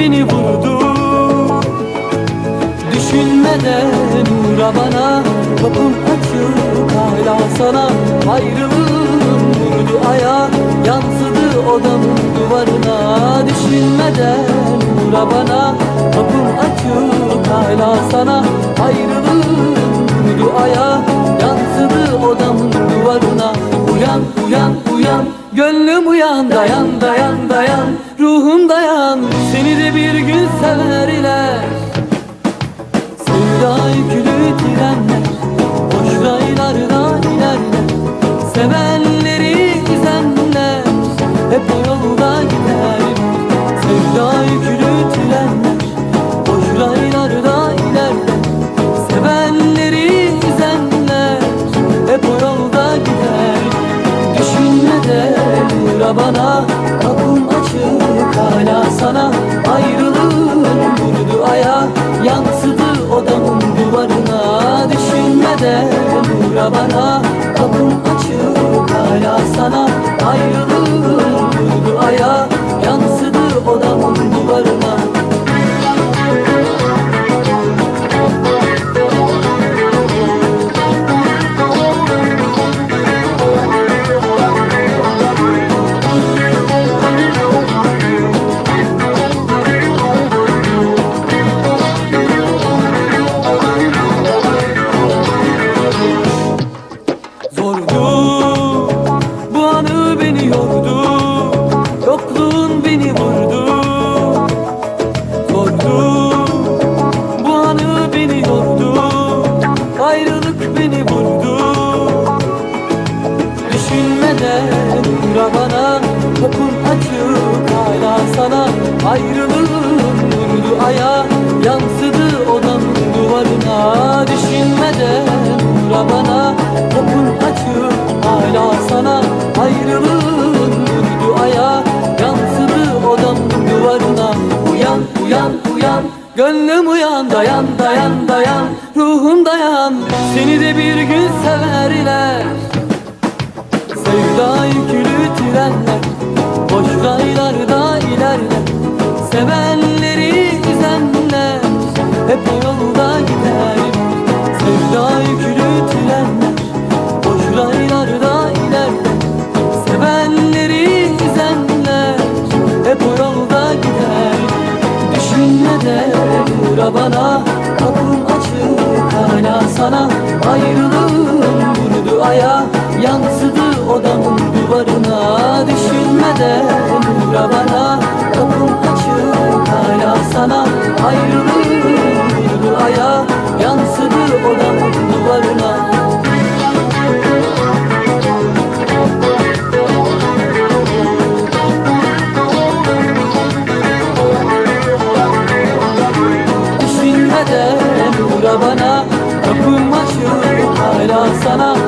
beni vurdu. Düşünmeden uğra bana Kapım açık hala sana Ayrılığın vurdu. Aya Yansıdı odamın duvarına. Düşünmeden uğra bana Kapım açık hala sana Ayrılığın vurdu. Aya Yansıdı odamın duvarına. Uyan uyan uyan. Gönlüm uyan dayan dayan dayan dayan. Seni de bir gün sever iler Sevda yükülü trenler Boş raylarda sana Ayrılığın vurdu aya Yansıdı odamın duvarına. Düşünmeden uğra bana Kapım açık hala sana Ayrılığın vurdu aya Yansıdı odamın duvarına. Uyan uyan uyan Gönlüm uyan dayan dayan dayan Ruhum dayan. Seni de bir gün severler Sevda yükülü trenler Boş ilerler Sevenleri üzenler Hep o yolda gider Sevda yükülü trenler Boş raylarda ilerler. Sevenleri üzenler Hep o yolda gider. Düşünmeden uğra bana Kapım açık hala sana. Ayrılığın vurdu aya Yansıdı odamın duvarına. Düşünmeden bana Kapım açık hala sana